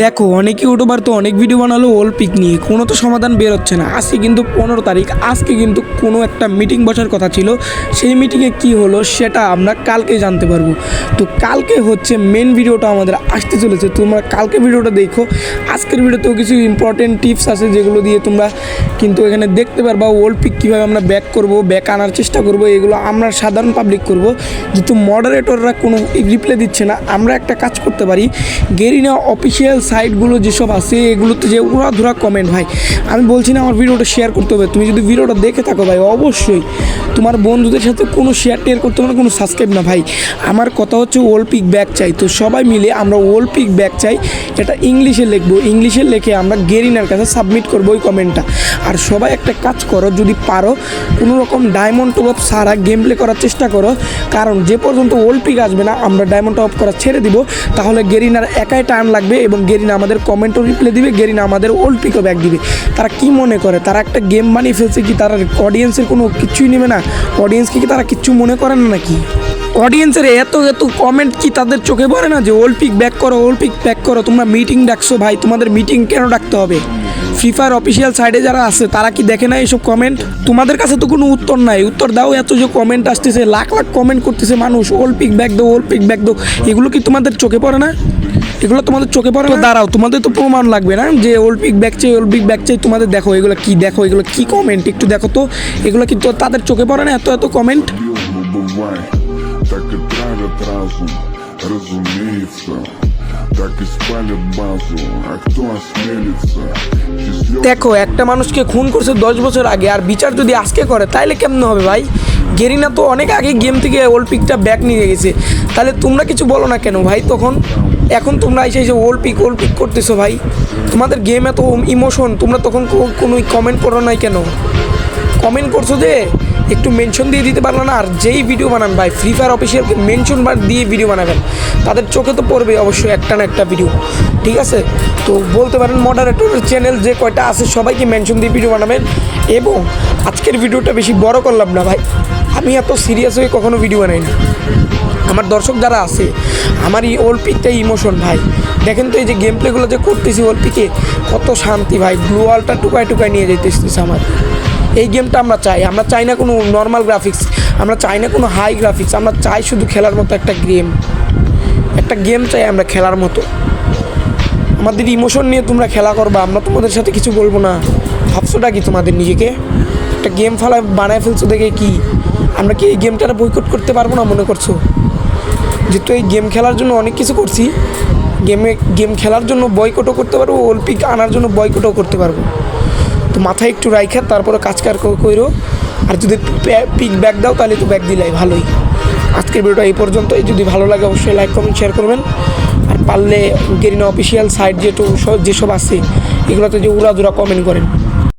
দেখো, অনেক ইউটিউবার তো অনেক ভিডিও বানালো ওল পিক নিয়ে। কোনো তো সমাধান বের হচ্ছে না। আজকে কিন্তু পনেরো তারিখ। আজকে কিন্তু কোনো একটা মিটিং বসার কথা ছিল। সেই মিটিংয়ে কি হলো সেটা আমরা কালকে জানতে পারব। তো কালকে হচ্ছে মেন ভিডিওটা আমাদের আসতে চলেছে। তোমরা কালকে ভিডিওটা দেখো। আজকের ভিডিওতেও কিছু ইম্পর্টেন্ট টিপস আছে যেগুলো দিয়ে তোমরা কিন্তু এখানে দেখতে পারবা ওল্ড পিক কীভাবে আমরা ব্যাক করব ব্যাক আনার চেষ্টা করব। এগুলো আমরা সাধারণ পাবলিক করব। যেহেতু মডারেটররা কোনো রিপ্লাই দিচ্ছে না, আমরা একটা কাজ করতে পারি। গেরিনা অফিসিয়াল সাইটগুলো যেসব আছে, এগুলোতে যে উড়াধুরা কমেন্ট ভাই। আমি বলছি না আমার ভিডিওটা শেয়ার করতে হবে। তুমি যদি ভিডিওটা দেখে থাকো ভাই, অবশ্যই তোমার বন্ধুদের সাথে কোনো শেয়ার টেয়ার করতে পারো কোনো সাবস্ক্রাইব না ভাই। আমার কথা হচ্ছে ওল্ড পিক ব্যাক চাই। তো সবাই মিলে আমরা ওল্ড পিক ব্যাগ চাই। এটা ইংলিশে লিখব। ইংলিশে লিখে আমরা গেরিনার কাছে সাবমিট করব ওই কমেন্টটা আর সবাই একটা কাজ করো, যদি পারো, কোনো রকম ডায়মন্ড টপ সারা গেম প্লে করার চেষ্টা করো। কারণ যে পর্যন্ত ওল্ড পিক আসবে না, আমরা ডায়মন্ড টপ করা ছেড়ে দিব। তাহলে গেরিনার একাই টার্ন লাগবে এবং গেরিনা আমাদের কমেন্টও রিপ্লাই দিবে, গেরিনা আমাদের ওল্ড পিকও ব্যাক দিবে। তারা কি মনে করে? তারা একটা গেম বানিয়ে ফেলছে কি তারা অডিয়েন্সের কোনো কিছুই নেবে না? অডিয়েন্সকে কি তারা কিচ্ছু মনে করে না নাকি? অডিয়েন্সের এত এত কমেন্ট কি তাদের চোখে পড়ে না যে ওলপিক ব্যাক করো ওলপিক ব্যাক করো, তোমরা মিটিং ডাকছো ভাই, তোমাদের মিটিং কেন ডাকতে হবে? ফিফার অফিসিয়াল সাইডে যারা আছে, তারা কি দেখে না এইসব কমেন্ট তোমাদের কাছে তো কোনো উত্তর নাই। উত্তর দাও, এত যে কমেন্ট আসতেছে, লাখ লাখ কমেন্ট করতেছে মানুষ ওলপিক ব্যাক দো ওলপিক ব্যাক দো এগুলো কি তোমাদের চোখে পড়ে না? এগুলো তোমাদের চোখে পড়ে না? দাঁড়াও, তোমাদের তো প্রমাণ লাগবে না যে ওলপিক ব্যাক চাই ওলপিক ব্যাক চাই। তোমাদের দেখো, এগুলো কি দেখো, এগুলো কি কমেন্ট একটু দেখো তো। এগুলো কি তাদের চোখে পড়ে না এত এত কমেন্ট так и травят разум, разумеется Так и спалят базу, а кто осмелится Счастливый দেখো একটা মানুষকে খুন করছে দশ বছর আগে আর বিচার যদি আজকে করে তাহলে কেমন হবে ভাই গেরিনা তো অনেক আগে গেম থেকে ওল্ড পিকটা ব্যাক নিয়ে গেছে তাহলে তোমরা কিছু বলো না কেন ভাই তখন এখন তোমরা এসে এসে ওল্ড পিক ওল্ড পিক করতেছো ভাই তোমাদের গেম এত ইমোশন তোমরা তখন কো- কোনো কমেন্ট করো নাই কেন কমেন্ট করছো যে একটু মেনশন দিয়ে দিতে পারল না, আর যেই ভিডিও বানান ভাই ফ্রি ফায়ার অফিসিয়ালকে মেনশন দিয়ে ভিডিও বানাবেন, তাদের চোখে তো পড়বে অবশ্যই একটা না একটা ভিডিও ঠিক আছে? তো বলতে পারেন মডারেটরের চ্যানেল যে কয়টা আছে, সবাইকে মেনশন দিয়ে ভিডিও বানাবেন, এবং আজকের ভিডিওটা বেশি বড় করলাম না ভাই, আমি এত সিরিয়াস হয়ে কখনো ভিডিও বানাই না। আমার দর্শক যারা আছে, আমার এই ওল্ড পিকটাই ইমোশন ভাই, দেখেন তো এই যে গেম প্লেগুলো যে করতেছি ওল্ড পিকে কত শান্তি ভাই ব্লু ওয়ালটা টুকায় টুকায় নিয়ে যেতেছে আমার। এই গেমটা আমরা চাই। আমরা চাই না কোনো নর্মাল গ্রাফিক্স আমরা চাই না কোনো হাই গ্রাফিক্স আমরা চাই শুধু খেলার মতো একটা গেম একটা গেম চাই আমরা খেলার মতো। আমাদের ইমোশন নিয়ে তোমরা খেলা করবা, আমরা তোমাদের সাথে কিছু বলব না। ভাবছোটা কি তোমাদের নিজেকে? একটা গেম ফেলা বানায় ফেলছো দেখে কি? আমরা কি এই গেমটা বয়কট করতে পারব না মনে করছ? যেহেতু এই গেম খেলার জন্য অনেক কিছু করছি গেমে গেম খেলার জন্য বয়কটও করতে পারব অলিম্পিক আনার জন্য বয়কটও করতে পারব। তো মাথায় একটু রাইখা, তারপরে কাজ কার কইরো। আর যদি পিক ব্যাক দাও, তাহলে তো ব্যাক দিলাই, ভালোই। আজকের ভিডিওটা এই পর্যন্তই। যদি ভালো লাগে, অবশ্যই লাইক কমেন্ট শেয়ার করবেন। আর পারলে গেরিনা অফিসিয়াল সাইট যেটু যেসব আছে, এগুলোতে যে উড়াদুরা কমেন্ট করেন।